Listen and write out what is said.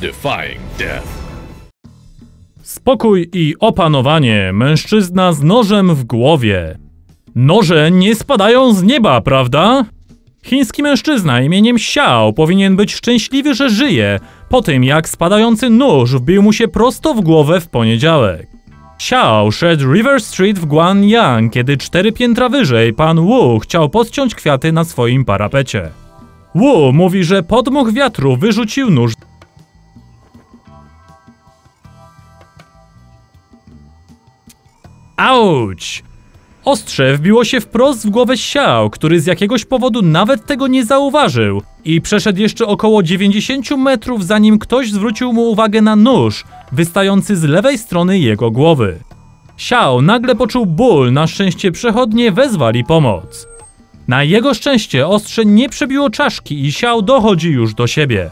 defying death. Spokój i opanowanie. Mężczyzna z nożem w głowie. Noże nie spadają z nieba, prawda? Chiński mężczyzna imieniem Xiao powinien być szczęśliwy, że żyje, po tym jak spadający nóż wbił mu się prosto w głowę w poniedziałek. Xiao szedł River Street w Guanyang, kiedy cztery piętra wyżej pan Wu chciał podciąć kwiaty na swoim parapecie. Wu mówi, że podmuch wiatru wyrzucił nóż Auć! Ostrze wbiło się wprost w głowę Xiao, który z jakiegoś powodu nawet tego nie zauważył i przeszedł jeszcze około 90 metrów zanim ktoś zwrócił mu uwagę na nóż wystający z lewej strony jego głowy. Xiao nagle poczuł ból, na szczęście przechodnie wezwali pomoc. Na jego szczęście ostrze nie przebiło czaszki i Xiao dochodzi już do siebie.